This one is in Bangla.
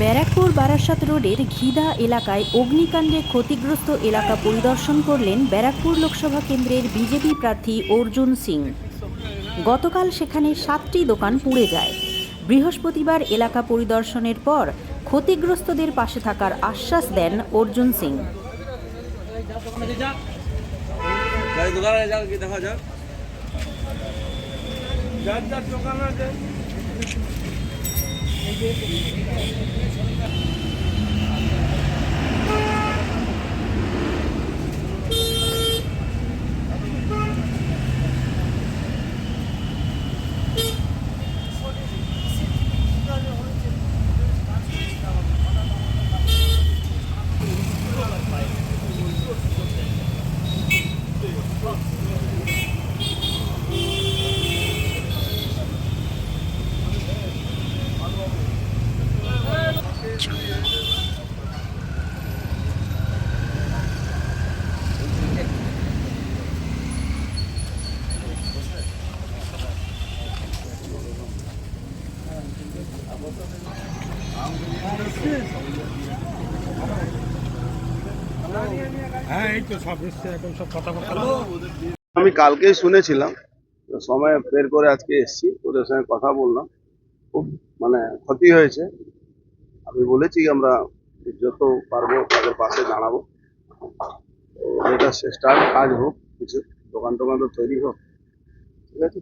ব্যারাকপুর বারাসাত রোডের ঘিদা এলাকায় অগ্নিকাণ্ডে ক্ষতিগ্রস্ত এলাকা পরিদর্শন করলেন ব্যারাকপুর লোকসভা কেন্দ্রের বিজেপি প্রার্থী অর্জুন সিং। গতকাল সেখানে সাতটি দোকান পুড়ে যায়। বৃহস্পতিবার এলাকা পরিদর্শনের পর ক্ষতিগ্রস্তদের পাশে থাকার আশ্বাস দেন অর্জুন সিং। দেখা みんなおいしくてしょうがない。আমি কালকেই শুনেছিলাম সময় বের করে আজকে এসেছি ওদের সঙ্গে কথা বললাম। খুব মানে ক্ষতি হয়েছে। আমি বলেছি আমরা যত পারব তাদের পাশে দাঁড়াবো। এটা স্টার্ট কাজ হোক কিছু দোকান টোকান তো তৈরি হোক। ঠিক আছে?